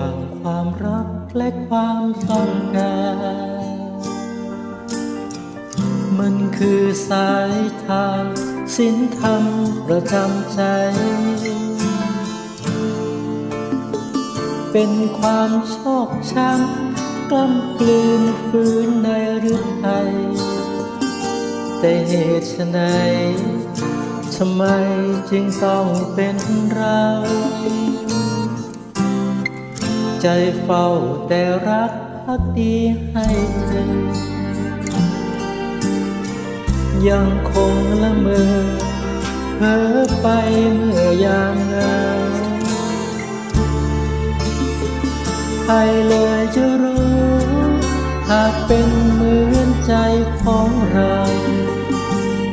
ว่างความรักและความต้องการ มันคือสายทางสินธรรมประจำใจ เป็นความชอกช้ำกล้ำกลืนฝืนในฤทัยแต่เหตุไฉนทำไมจึงต้องเป็นเรา ใจเฝ้าแต่รักพักดีให้เธอ ยังคงละเมอเพ้อไปเมื่อยามเงาใครเลยจะรู้หากเป็นเหมือนใจของเรา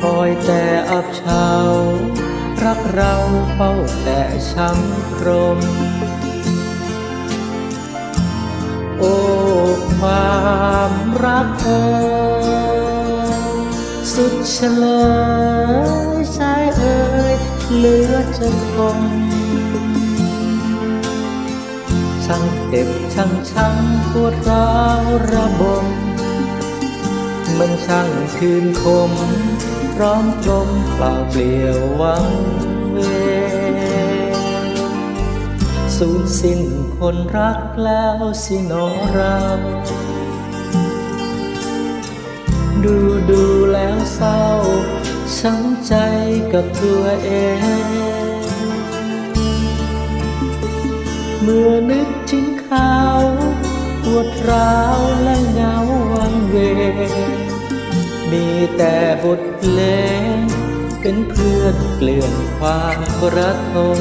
คอยแต่อับเฉารักเราเฝ้าแต่ช้ำตรม ดเฉลยชายเอ่ยเหลือจะทนช่างเจ็บช่างช้ำปวดร้าวระบมมันช่างคืนคม พร้อมจมเปล่าเปลี่ยววังเวสูญสิ้นคนรักแล้วสิหนอเราดู ช้ำใจกับตัวเอง เมื่อนึกถึงเขาปวดร้าวและเหงาวังเว มีแต่บทเพลงเป็นเพื่อนเกลื่อนความระทม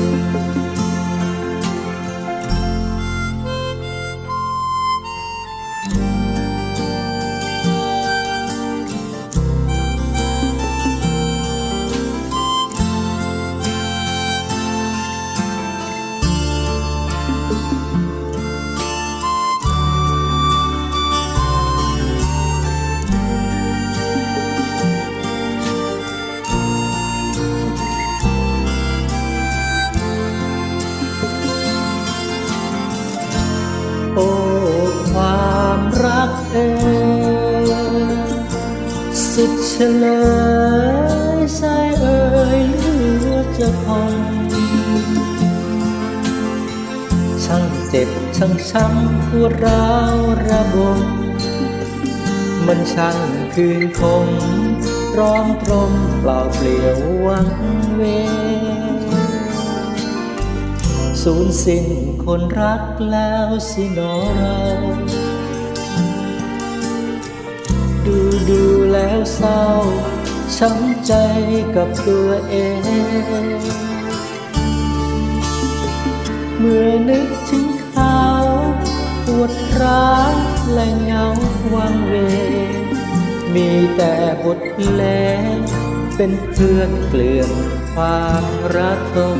สุดเฉลยสายเอ่ยเหลือจะพองช่างเจ็บช่างช้ำปวดร้าวระบมมันช่างคืนคงร้อมตรมเปล่าเปลี่ยววังเวสูญสิ้นคนรักแล้วสิหนอเราดูดู แล้วเศร้า ช้ำใจกับตัวเอง เมื่อนึกถึงเขาปวดร้าวและเหงาวังเว มีแต่บทเพลงเป็นเพื่อนเกลื่อนความรักทม